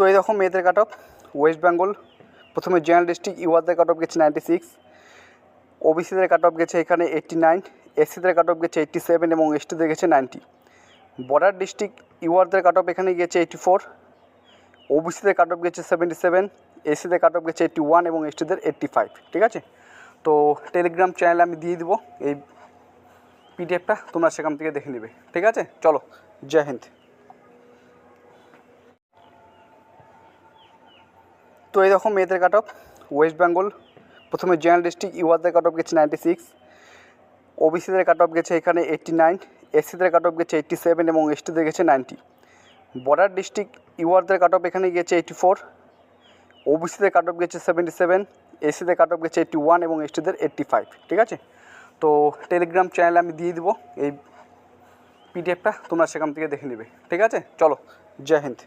তো এই রকম মেয়েদের কাট অফ ওয়েস্ট বেঙ্গল প্রথমে জেনারেল ডিস্ট্রিক্ট ইউআরদের কাট অফ গেছে নাইনটি সিক্স ওবিসিদের কাট অফ গেছে এখানে এইট্টি নাইন এসসিদের কাট অফ গেছে এইট্টি সেভেন এবং এসটিদের গেছে নাইনটি বর্ডার ডিস্ট্রিক্ট ইউআরদের কাট অফ এখানে গেছে এইটটি ফোর ওবিসিদের কাট অফ গেছে সেভেন্টি সেভেন এসিদের কাট অফ গেছে এইট্টি ওয়ান এবং এসটিদের এইট্টি ফাইভ ঠিক আছে? তো টেলিগ্রাম চ্যানেলে আমি দিয়ে দিব, এই পিডিএফটা তোমরা সেখান থেকে দেখে নেবে, ঠিক আছে? চলো, জয় হিন্দ। তো এই রকম মেয়েদের কাট অফ ওয়েস্ট বেঙ্গল প্রথমে জেনারেল ডিস্ট্রিক্ট ইউআরদের কাট অফ গেছে নাইনটি সিক্স ওবিসিদের কাট অফ গেছে এখানে এইট্টি নাইন এসসিদের কাট অফ গেছে এইট্টি সেভেন এবং এসটিদের গেছে নাইনটি বর্ডার ডিস্ট্রিক্ট ইউআরদের কাট অফ এখানে গেছে এইট্টি ফোর ওবিসিদের কাট অফ গেছে সেভেন্টি সেভেন এসিদের কাট অফ গেছে এইট্টি ওয়ান এবং এসটিদের এইট্টি ফাইভ ঠিক আছে? তো টেলিগ্রাম চ্যানেলে আমি দিয়ে দিব, এই পিডিএফটা তোমরা সেখান থেকে দেখে নেবে, ঠিক আছে? চলো, জয় হিন্দ।